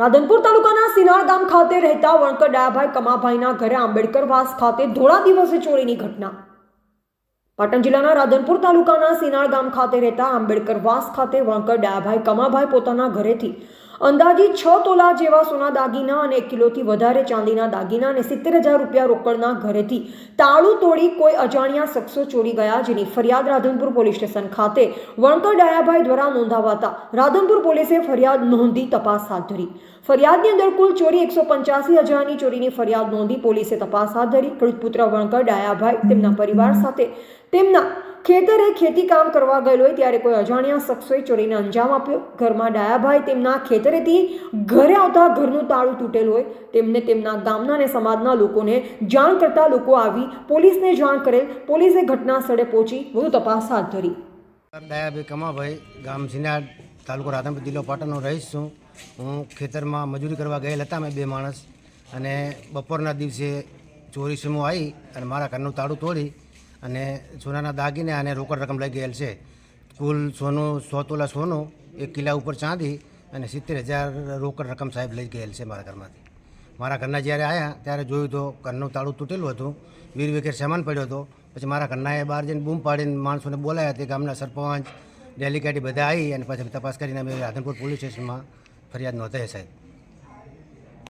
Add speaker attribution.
Speaker 1: રાધનપુર તાલુકાના સિનાર ગામ ખાતે રહેતા વણકર ડાયાભાઈ કમાભાઈના ઘરે આંબેડકર વાસ ખાતે ધોળા દિવસે ચોરીની ઘટના પાટણ જિલ્લાના રાધનપુર તાલુકાના સિનાર ગામ ખાતે રહેતા આંબેડકર વાસ ખાતે વણકર ડાયાભાઈ કમાભાઈ પોતાના ઘરેથી અંદાજિત છ તોલા જેવા સોના દાગીના અને એક કિલોથી વધારે ચાંદીના દાગીના અને સિત્તેર હજાર રૂપિયા રોકડના ઘરેથી તાળું તોડી કોઈ અજાણ્યા શખ્સો ચોરી ગયા જેની ફરિયાદ રાધનપુર પોલીસ સ્ટેશન ખાતે વણકર ડાયાભાઈ દ્વારા નોંધાવાતા રાધનપુર પોલીસે ફરિયાદ નોંધી તપાસ હાથ ધરી ફરિયાદની અંદર કુલ ચોરી એકસો પંચ્યાસી હજારની ચોરીની ફરિયાદ નોંધી પોલીસે તપાસ હાથ ધરી ખેડૂત પુત્ર વણકર ડાયાભાઈ તેમના પરિવાર સાથે તેમના ખેતરે ખેતી કામ કરવા ગયેલો હોય ત્યારે કોઈ અજાણ્યા શખ્સોએ ચોરીને અંજામ આપ્યો ઘરમાં ડાયાભાઈ તેમના ખેતરેથી ઘરે આવતા ઘરનું તાળું તૂટેલું હોય તેમને તેમના ગામના અને સમાજના લોકોને જાણ કરતા લોકો આવી પોલીસને જાણ કરેલ પોલીસે ઘટના સ્થળે પહોંચી વધુ તપાસ હાથ ધરી
Speaker 2: દયાભાઈ કમાભાઈ ગામ સિનાડ તાલુકો રાધનપુર જિલ્લો પાટણનો રહીશ છું હું ખેતરમાં મજૂરી કરવા ગયેલ હતા મેં બે માણસ અને બપોરના દિવસે ચોરી સમૂહ આવી અને મારા ઘરનું તાળું તોડી અને સોનાના દાગીને અને રોકડ રકમ લઈ ગયેલ છે કુલ સોનું સો તોલા સોનું એક કિલ્લા ઉપર ચાંદી અને સિત્તેર હજાર રોકડ રકમ સાહેબ લઈ ગયેલ છે મારા ઘરમાંથી મારા ઘરના જ્યારે આવ્યા ત્યારે જોયું તો ઘરનું તાળું તૂટેલું હતું વીર વિખેર સામાન પડ્યો હતો પછી મારા ઘરનાએ બહાર જઈને બૂમ પાડીને માણસોને બોલાયા તે ગામના સરપંચ ડેલિકેટી બધા આવી અને પછી તપાસ કરીને અમે રાધનપુર પોલીસ સ્ટેશનમાં ફરિયાદ નોંધાઈ સાહેબ